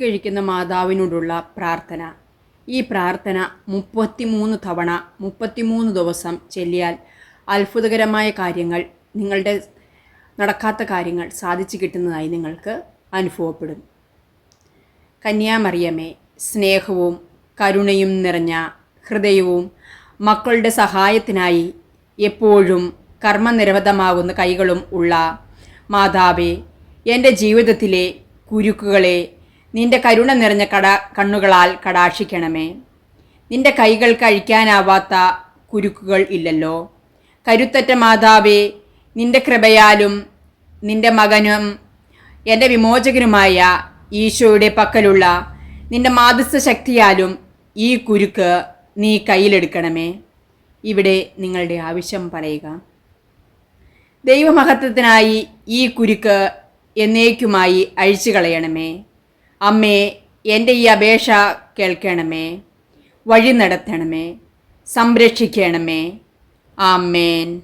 കഴിക്കുന്ന മാതാവിനോടുള്ള പ്രാർത്ഥന. ഈ പ്രാർത്ഥന മുപ്പത്തിമൂന്ന് തവണ മുപ്പത്തിമൂന്ന് ദിവസം ചൊല്ലിയാൽ അത്ഭുതകരമായ കാര്യങ്ങൾ നിങ്ങളുടെ നടക്കാത്ത കാര്യങ്ങൾ സാധിച്ചു കിട്ടുന്നതായി നിങ്ങൾക്ക് അനുഭവപ്പെടും. കന്യാമറിയമേ സ്നേഹവും കരുണയും നിറഞ്ഞ ഹൃദയവും മക്കളുടെ സഹായത്തിനായി എപ്പോഴും കർമ്മനിരവധമാകുന്ന കൈകളും ഉള്ള മാതാവേ എന്റെ ജീവിതത്തിലെ കുരുക്കുകളെ നിന്റെ കരുണ നിറഞ്ഞ കട കണ്ണുകളാൽ കടാക്ഷിക്കണമേ. നിന്റെ കൈകൾ കഴിക്കാനാവാത്ത കുരുക്കുകൾ ഇല്ലല്ലോ. കരുത്തറ്റ മാതാവേ നിന്റെ കൃപയാലും നിന്റെ മകനും എന്റെ വിമോചകനുമായ ഈശോയുടെ പക്കലുള്ള നിന്റെ മാതൃസ്ഥ ശക്തിയാലും ഈ കുരുക്ക് നീ കയ്യിലെടുക്കണമേ. ഇവിടെ നിങ്ങളുടെ ആവശ്യം പറയുക. ദൈവമഹത്വത്തിനായി ഈ കുരുക്ക് എന്നേക്കുമായി അഴിച്ചു കളയണമേ അമ്മേ എന്റെ ഈ അപേക്ഷ കേൾക്കണമേ വഴി നടത്തണമേ സംരക്ഷിക്കണമേ. ആമേൻ.